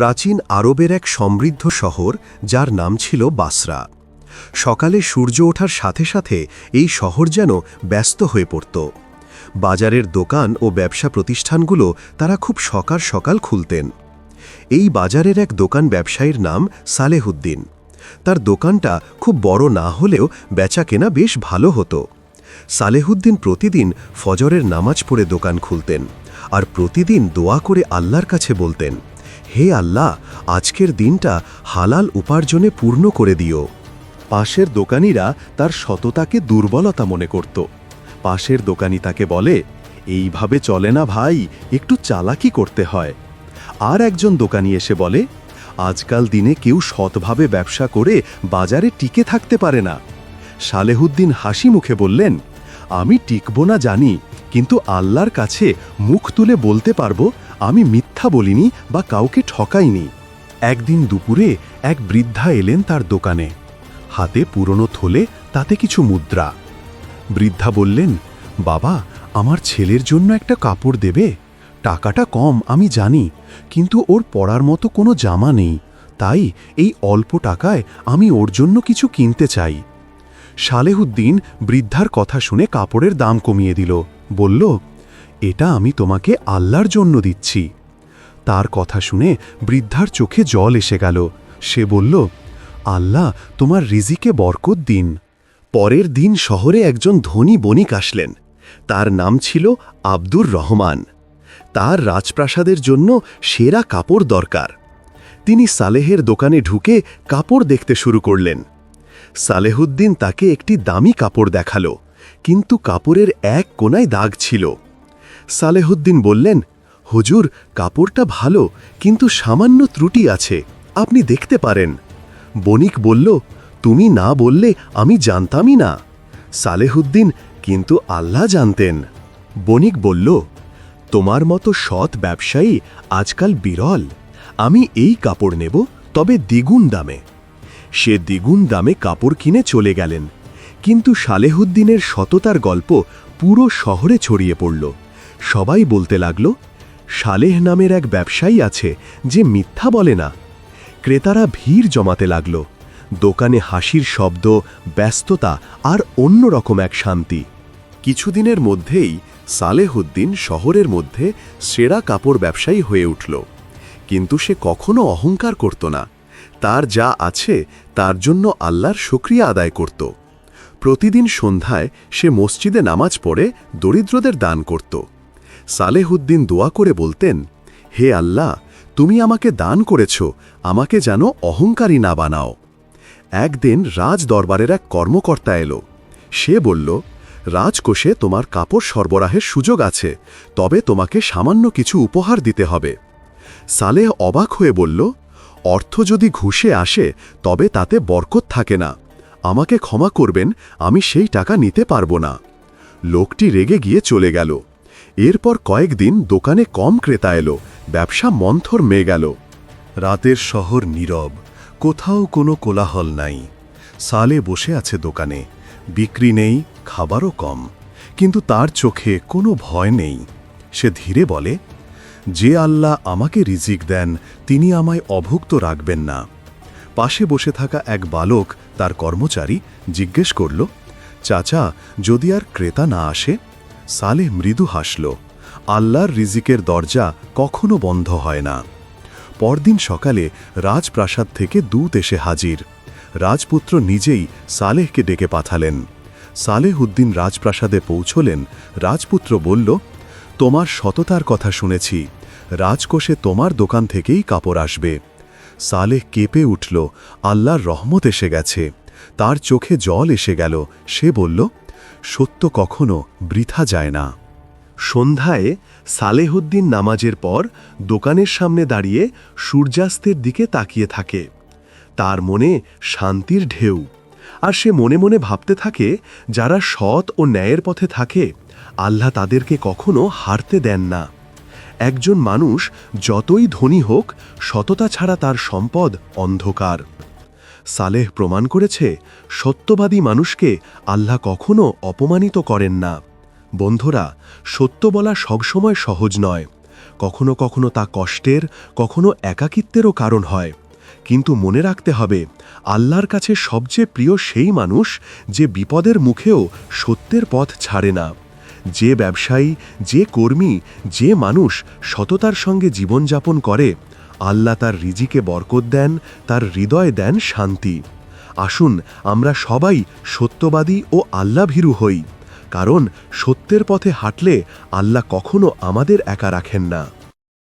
প্রাচীন আরবের এক সমৃদ্ধ শহর, যার নাম ছিল বাসরা। সকালে সূর্য ওঠার সাথে সাথে এই শহর যেন ব্যস্ত হয়ে পড়ত। বাজারের দোকান ও ব্যবসা প্রতিষ্ঠানগুলো তারা খুব সকাল সকাল খুলতেন। এই বাজারের এক দোকান ব্যবসায়ীর নাম সালেহুদ্দিন। তার দোকানটা খুব বড় না হলেও বেচা কেনা বেশ ভালো হতো। সালেহুদ্দিন প্রতিদিন ফজরের নামাজ পড়ে দোকান খুলতেন আর প্রতিদিন দোয়া করে আল্লাহর কাছে বলতেন হে আল্লাহ, আজকের দিনটা হালাল উপার্জনে পূর্ণ করে দিও। পাশের দোকানিরা তার সততাকে দুর্বলতা মনে করত। পাশের দোকানি তাকে বলে, এইভাবে চলে না ভাই, একটু চালাকি করতে হয়। আর একজন দোকানি এসে বলে, আজকাল দিনে কেউ সৎভাবে ব্যবসা করে বাজারে টিকে থাকতে পারে না। সালেহুদ্দিন হাসি মুখে বললেন, আমি টিকব না জানি, কিন্তু আল্লাহর কাছে মুখ তুলে বলতে পারব, আমি মিথ্যা বলিনি বা কাউকে ঠকাইনি। একদিন দুপুরে এক বৃদ্ধা এলেন তার দোকানে। হাতে পুরনো থলে, তাতে কিছু মুদ্রা। বৃদ্ধা বললেন, বাবা, আমার ছেলের জন্য একটা কাপড় দেবে। টাকাটা কম, আমি জানি, কিন্তু ওর পড়ার মতো কোনো জামা নেই। তাই এই অল্প টাকায় আমি ওর জন্য কিছু কিনতে চাই। সালেহুদ্দিন বৃদ্ধার কথা শুনে কাপড়ের দাম কমিয়ে দিল। বলল, এটা আমি তোমাকে আল্লাহর জন্য দিচ্ছি। তার কথা শুনে বৃদ্ধার চোখে জল এসে গেল। সে বলল, আল্লাহ, তোমার রিজিকে বরকত দিন। পরের দিন শহরে একজন ধনী বণিক আসলেন। তার নাম ছিল আব্দুর রহমান। তার রাজপ্রাসাদের জন্য সেরা কাপড় দরকার। তিনি সালেহের দোকানে ঢুকে কাপড় দেখতে শুরু করলেন। সালেহুদ্দিন তাকে একটি দামি কাপড় দেখাল, কিন্তু কাপড়ের এক কোনায় দাগ ছিল। সালেহুদ্দিন বললেন হুজুর, কাপড়টা ভালো, কিন্তু সামান্য ত্রুটি আছে, আপনি দেখতে পারেন। বণিক বলল, তুমি না বললে আমি জানতামই না। সালেহুদ্দিন, কিন্তু আল্লাহ জানতেন। বণিক বলল, তোমার মতো সৎ ব্যবসায়ী আজকাল বিরল। আমি এই কাপড় নেব, তবে দ্বিগুণ দামে। সে দ্বিগুণ দামে কাপড় কিনে চলে গেলেন। কিন্তু সালেহুদ্দিনের সততার গল্প পুরো শহরে ছড়িয়ে পড়ল। সবাই বলতে লাগল সালেহ নামের এক ব্যবসায়ী আছে যে মিথ্যা বলে না। ক্রেতারা ভিড় জমাতে লাগল। দোকানে হাসির শব্দ, ব্যস্ততা আর অন্যরকম এক শান্তি। কিছুদিনের মধ্যেই সালেহুদ্দিন শহরের মধ্যে সেরা কাপড় ব্যবসায়ী হয়ে উঠল। কিন্তু সে কখনো অহংকার করত না। তার যা আছে তার জন্য আল্লাহর শুক্রিয়া আদায় করত। প্রতিদিন সন্ধ্যায় সে মসজিদে নামাজ পড়ে দরিদ্রদের দান করত। সালেহুদ্দিন দোয়া করে বলতেন, হে আল্লাহ, তুমি আমাকে দান করেছ, আমাকে যেন অহংকারী না বানাও। একদিন রাজ দরবারের এক কর্মকর্তা এলো। সে বলল, রাজকোষে তোমার কাপড় সরবরাহের সুযোগ আছে, তবে তোমাকে সামান্য কিছু উপহার দিতে হবে। সালেহ অবাক হয়ে বলল, অর্থ যদি ঘুষে আসে, তবে তাতে বরকত থাকে না। আমাকে ক্ষমা করবেন, আমি সেই টাকা নিতে পারব না। লোকটি রেগে গিয়ে চলে গেল। এরপর কয়েকদিন দোকানে কম ক্রেতা এলো, ব্যবসা মন্থর মেয়ে গেল। রাতের শহর নীরব, কোথাও কোনো কোলাহল নাই। সালে বসে আছে দোকানে, বিক্রি নেই, খাবারও কম, কিন্তু তার চোখে কোনো ভয় নেই। সে ধীরে বলে, যে আল্লাহ আমাকে রিজিক দেন, তিনি আমায় অভুক্ত রাখবেন না। পাশে বসে থাকা এক বালক তার কর্মচারী জিজ্ঞেস করল, চাচা, যদি আর ক্রেতা না আসে সালে মৃদু হাসল, আল্লাহর রিজিকের দরজা কখনো বন্ধ হয় না। পরদিন সকালে রাজপ্রাসাদ থেকে দূত এসে হাজির। রাজপুত্র নিজেই সালেহকে ডেকে পাঠালেন। সালেহ উদ্দিন রাজপ্রাসাদে পৌঁছলেন। রাজপুত্র বলল, তোমার সততার কথা শুনেছি। রাজকোষে তোমার দোকান থেকেই কাপড় আসবে। সালেহ কেঁপে উঠল, আল্লাহর রহমত এসে গেছে। তার চোখে জল এসে গেল। সে বলল সত্য কখনো বৃথা যায় না। সন্ধ্যায় সালেহুদ্দিন নামাজের পর দোকানের সামনে দাঁড়িয়ে সূর্যাস্তের দিকে তাকিয়ে থাকে। তার মনে শান্তির ঢেউ। আর সে মনে মনে ভাবতে থাকে, যারা সৎ ও ন্যায়ের পথে থাকে, আল্লাহ তাদেরকে কখনো হারতে দেন না। একজন মানুষ যতই ধনী হোক, সততা ছাড়া তার সম্পদ অন্ধকার। সালেহ প্রমাণ করেছে, সত্যবাদী মানুষকে আল্লাহ কখনো অপমানিত করেন না। বন্ধুরা, সত্য বলা সবসময় সহজ নয়। কখনো কখনো তা কষ্টের, কখনো একাকিত্বেরও কারণ হয়। কিন্তু মনে রাখতে হবে, আল্লাহর কাছে সবচেয়ে প্রিয় সেই মানুষ যে বিপদের মুখেও সত্যের পথ ছাড়ে না। যে ব্যবসায়ী, যে কর্মী, যে মানুষ সততার সঙ্গে জীবনযাপন করে আল্লাহ তার রিজিকে বরকত দেন, তার হৃদয়ে দেন শান্তি। আসুন, আমরা সবাই সত্যবাদী ও আল্লাভীরু হই, কারণ সত্যের পথে হাঁটলে আল্লাহ কখনো আমাদের একা রাখেন না।